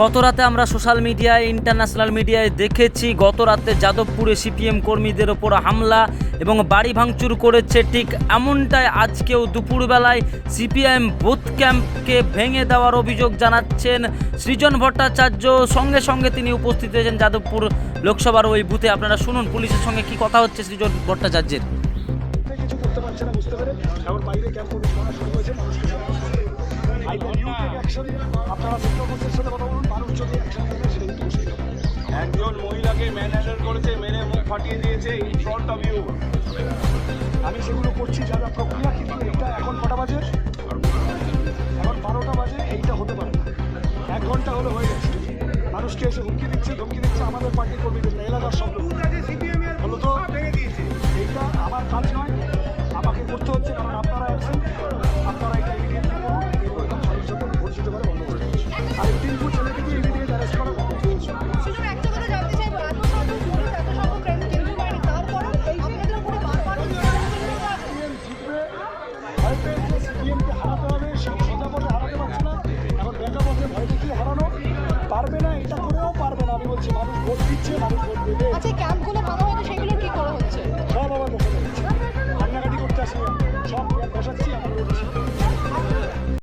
গত রাতে আমরা সোশ্যাল মিডিয়ায় ইন্টারন্যাশনাল মিডিয়ায় দেখেছি, গত রাতে যাদবপুরে সিপিএম কর্মীদের ওপর হামলা এবং বাড়ি ভাঙচুর করেছে। ঠিক এমনটাই আজকেও দুপুরবেলায় সিপিএম বুথ ক্যাম্পকে ভেঙে দেওয়ার অভিযোগ জানাচ্ছেন সৃজন ভট্টাচার্য। সঙ্গে সঙ্গে তিনি উপস্থিত হয়েছেন যাদবপুর লোকসভার ওই বুথে আপনারা শুনুন, পুলিশের সঙ্গে কি কথা হচ্ছে সৃজন ভট্টাচার্যের। আপনারা একজন মহিলাকে ম্যানহ্যান্ডেল করেছে, মেরে মুখ ফাটিয়ে দিয়েছে ইন ফ্রন্ট অফ ইউ আমি সেগুলো করছি যারা প্রক্রিয়া, কিন্তু এইটা এখন কটা বাজে? এখন বারোটা বাজে, এইটা হতে পারে। এক ঘণ্টা হলে হয়ে গেছে। মানুষকে এসে হুমকি দিচ্ছে, ধমকি দিচ্ছে, আমাদের পার্টি কর্মীদের, এলাকার সব কি হারানো পারবে না এটা পারবে না বলছি মানুষ ভোট দিচ্ছে মানুষ ভোট আচ্ছা, ক্যাম্পগুলো ভালো হয় সেগুলো কি করা হচ্ছে? হ্যাঁ, সব আমার দেখা যাচ্ছে। বসাচ্ছি আমার বলছি